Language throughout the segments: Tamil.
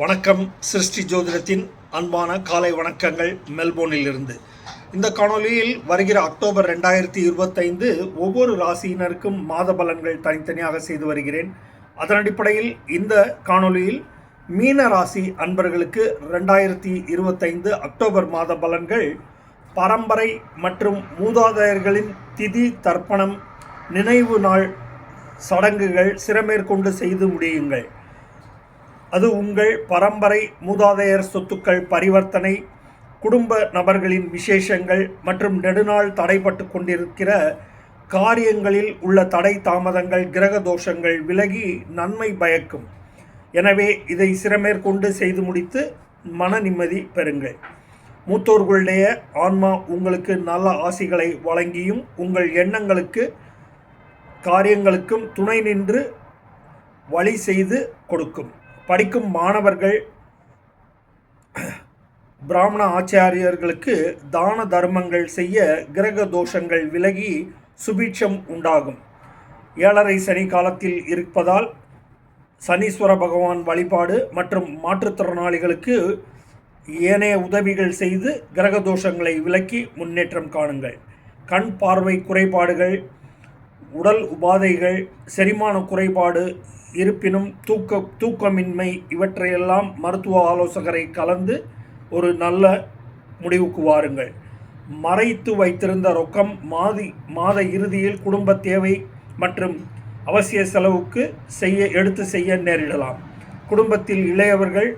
வணக்கம். சிருஷ்டி ஜோதிடத்தின் அன்பான காலை வணக்கங்கள் மெல்போர்னிலிருந்து. இந்த காணொளியில் வருகிற அக்டோபர் ரெண்டாயிரத்தி இருபத்தைந்து ஒவ்வொரு ராசியினருக்கும் மாத பலன்கள் தனித்தனியாக செய்து வருகிறேன். அதன் அடிப்படையில் இந்த காணொளியில் மீன ராசி அன்பர்களுக்கு ரெண்டாயிரத்தி இருபத்தைந்து அக்டோபர் மாத பலன்கள் பரம்பரை மற்றும் மூதாதையர்களின் திதி தர்ப்பணம் நினைவு நாள் சடங்குகள் சிறமேற்கொண்டு செய்து முடியுங்கள். அது உங்கள் பரம்பரை மூதாதையர் சொத்துக்கள் பரிவர்த்தனை குடும்ப நபர்களின் விசேஷங்கள் மற்றும் நெடுநாள் தடைப்பட்டு கொண்டிருக்கிற காரியங்களில் உள்ள தடை தாமதங்கள் கிரக தோஷங்கள் விலகி நன்மை பயக்கும். எனவே இதை சிறமேற்கொண்டு செய்து முடித்து மன நிம்மதி பெறுங்கள். மூத்தோர்களுடைய ஆன்மா உங்களுக்கு நல்ல ஆசிகளை வழங்கியும் உங்கள் எண்ணங்களுக்கு காரியங்களுக்கும் துணை நின்று வழி செய்து கொடுக்கும். படிக்கும் மாணவர்கள் பிராமண ஆச்சாரியர்களுக்கு தான தர்மங்கள் செய்ய கிரக தோஷங்கள் விலகி சுபீட்சம் உண்டாகும். ஏழரை சனி காலத்தில் இருப்பதால் சனீஸ்வர பகவான் வழிபாடு மற்றும் மாற்றுத்திறனாளிகளுக்கு ஏனைய உதவிகள் செய்து கிரக தோஷங்களை விலக்கி முன்னேற்றம் காணுங்கள். கண் பார்வை குறைபாடுகள் உடல் உபாதைகள் செரிமான குறைபாடு இருப்பினும் தூக்க தூக்கமின்மை இவற்றையெல்லாம் மருத்துவ ஆலோசகரை கலந்து ஒரு நல்ல முடிவுக்கு வாருங்கள். மறைத்து வைத்திருந்த ரொக்கம் மாதி மாத இறுதியில் குடும்ப தேவை மற்றும் அவசிய செலவுக்கு செய்ய எடுத்து செய்ய நேரிடலாம். குடும்பத்தில் இளையவர்கள்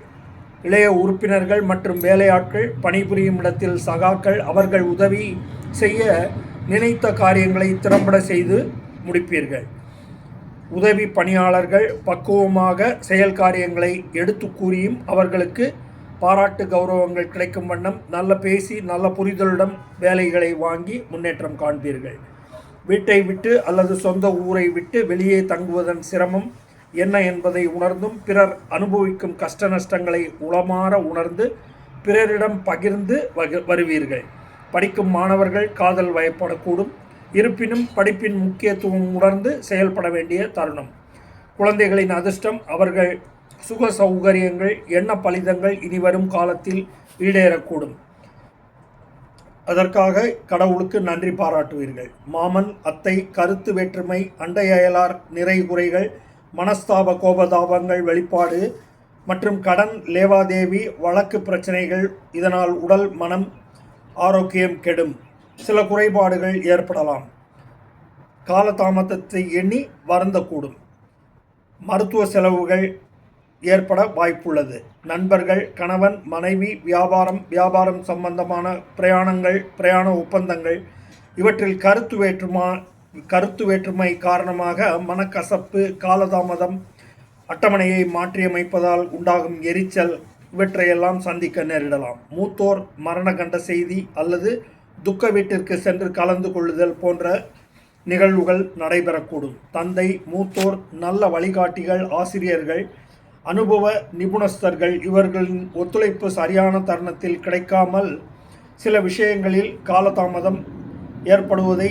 இளைய உறுப்பினர்கள் மற்றும் வேலையாட்கள் பணிபுரியும் இடத்தில் சகாக்கள் அவர்கள் உதவி செய்ய நினைத்த காரியங்களை திறம்பட செய்து முடிப்பீர்கள். உதவி பணியாளர்கள் பக்குவமாக செயல் காரியங்களை எடுத்து கூறியும் அவர்களுக்கு பாராட்டு கௌரவங்கள் கிடைக்கும் வண்ணம் நல்ல பேசி நல்ல புரிதலுடன் வேலைகளை வாங்கி முன்னேற்றம் காண்பீர்கள். வீட்டை விட்டு அல்லது சொந்த ஊரை விட்டு வெளியே தங்குவதன் சிரமம் என்ன என்பதை உணர்ந்தும் பிறர் அனுபவிக்கும் கஷ்ட நஷ்டங்களை உளமாற உணர்ந்து பிறரிடம் பகிர்ந்து வருவீர்கள். படிக்கும் மாணவர்கள் காதல் வயப்படக்கூடும். இருப்பினும் படிப்பின் முக்கியத்துவம் உணர்ந்து செயல்பட வேண்டிய தருணம். குழந்தைகளின் அதிர்ஷ்டம் அவர்கள் சுக சௌகரியங்கள் எண்ண பலிதங்கள் இனிவரும் காலத்தில் ஈடேறக்கூடும். அதற்காக கடவுளுக்கு நன்றி பாராட்டுவீர்கள். மாமன் அத்தை கருத்து வேற்றுமை அண்டை அயலார் மனஸ்தாப கோபதாபங்கள் வெளிப்பாடு மற்றும் கடன் லேவாதேவி வழக்கு பிரச்சனைகள் இதனால் உடல் மனம் ஆரோக்கியம் கெடும். சில குறைபாடுகள் ஏற்படலாம். காலதாமதத்தை எண்ணி வருந்தக்கூடும். மருத்துவ செலவுகள் ஏற்பட வாய்ப்புள்ளது. நண்பர்கள் கணவன் மனைவி வியாபாரம் வியாபாரம் சம்பந்தமான பிரயாணங்கள் பிரயாண ஒப்பந்தங்கள் இவற்றில் கருத்து வேற்றுமா கருத்து வேற்றுமை காரணமாக மனக்கசப்பு காலதாமதம் அட்டவணையை மாற்றியமைப்பதால் உண்டாகும் எரிச்சல் இவற்றையெல்லாம் சந்திக்க நேரிடலாம். மூத்தோர் மரண கண்ட செய்தி அல்லது துக்க வீட்டிற்கு சென்று கலந்து கொள்ளுதல் போன்ற நிகழ்வுகள் நடைபெறக்கூடும். தந்தை மூத்தோர் நல்ல வழிகாட்டிகள் ஆசிரியர்கள் அனுபவ நிபுணஸ்தர்கள் இவர்களின் ஒத்துழைப்பு சரியான தருணத்தில் கிடைக்காமல் சில விஷயங்களில் காலதாமதம் ஏற்படுவதை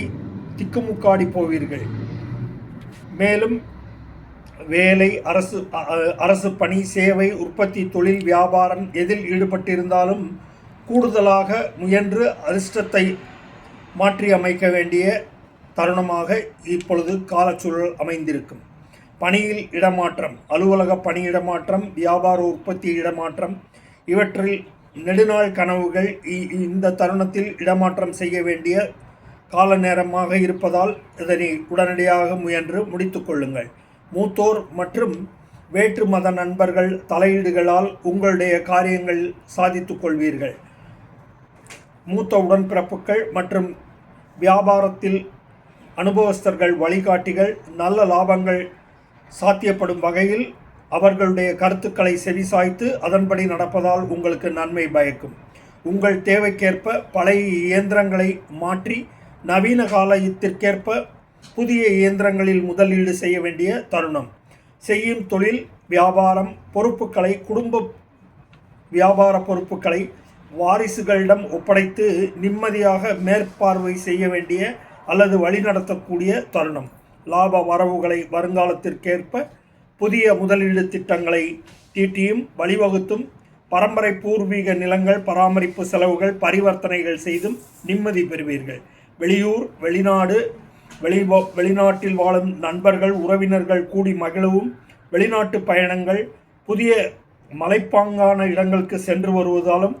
திக்குமுக்காடி போவீர்கள். மேலும் வேலை அரசு அரசு பணி சேவை உற்பத்தி தொழில் வியாபாரம் எதில் ஈடுபட்டிருந்தாலும் கூடுதலாக முயன்று அதிர்ஷ்டத்தை மாற்றி அமைக்க வேண்டிய தருணமாக இப்பொழுது காலச்சூழல் அமைந்திருக்கும். பணியில் இடமாற்றம் அலுவலக பணி இடமாற்றம் வியாபார உற்பத்தி இடமாற்றம் இவற்றில் நெடுநாள் கனவுகள் இ- இந்த தருணத்தில் இடமாற்றம் செய்ய வேண்டிய கால நேரமாக இருப்பதால் இதனை உடனடியாக முயன்று முடித்து கொள்ளுங்கள். மூத்தோர் மற்றும் வேற்று மத நண்பர்கள் தலையீடுகளால் உங்களுடைய காரியங்கள் சாதித்துக் கொள்வீர்கள். மூத்த உடன்பிறப்புகள் மற்றும் வியாபாரத்தில் அனுபவஸ்தர்கள் வழிகாட்டிகள் நல்ல லாபங்கள் சாத்தியப்படும் வகையில் அவர்களுடைய கருத்துக்களை செவிசாய்த்து அதன்படி நடப்பதால் உங்களுக்கு நன்மை பயக்கும். உங்கள் தேவைக்கேற்ப பழைய இயந்திரங்களை மாற்றி நவீன காலத்திற்கேற்ப புதிய இயந்திரங்களில் முதலீடு செய்ய வேண்டிய தருணம். செய்யும் தொழில் வியாபாரம் பொறுப்புகளை குடும்ப வியாபார பொறுப்புகளை வாரிசுகளிடம் ஒப்படைத்து நிம்மதியாக மேற்பார்வை செய்ய வேண்டிய அல்லது வழிநடத்தக்கூடிய தருணம். லாப வரவுகளை வருங்காலத்திற்கேற்ப புதிய முதலீடு திட்டங்களை தீட்டியும் வழிவகுத்தும் பரம்பரை பூர்வீக நிலங்கள் பராமரிப்பு செலவுகள் பரிவர்த்தனைகள் செய்தும் நிம்மதி பெறுவீர்கள். வெளியூர் வெளிநாடு வெளி வெளிநாட்டில் வாழும் நண்பர்கள் உறவினர்கள் கூடி மகிழவும் வெளிநாட்டு பயணங்கள் புதிய மலைப்பாங்கான இடங்களுக்கு சென்று வருவதாலும்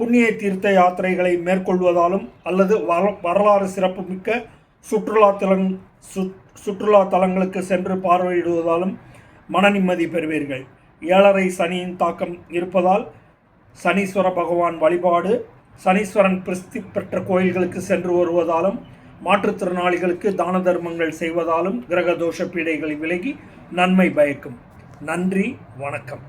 புண்ணிய தீர்த்த யாத்திரைகளை மேற்கொள்வதாலும் அல்லது வர வரலாறு சிறப்புமிக்க சுற்றுலா தலங் சு சுற்றுலா தலங்களுக்கு சென்று பார்வையிடுவதாலும் மன நிம்மதி பெறுவீர்கள். ஏழரை சனியின் தாக்கம் இருப்பதால் சனீஸ்வர பகவான் வழிபாடு சனீஸ்வரன் பிரசித்தி பெற்ற கோயில்களுக்கு சென்று வருவதாலும் மாற்றுத்திறனாளிகளுக்கு தான தர்மங்கள் செய்வதாலும் கிரக தோஷ பீடைகளை விலகி நன்மை பயக்கும். நன்றி வணக்கம்.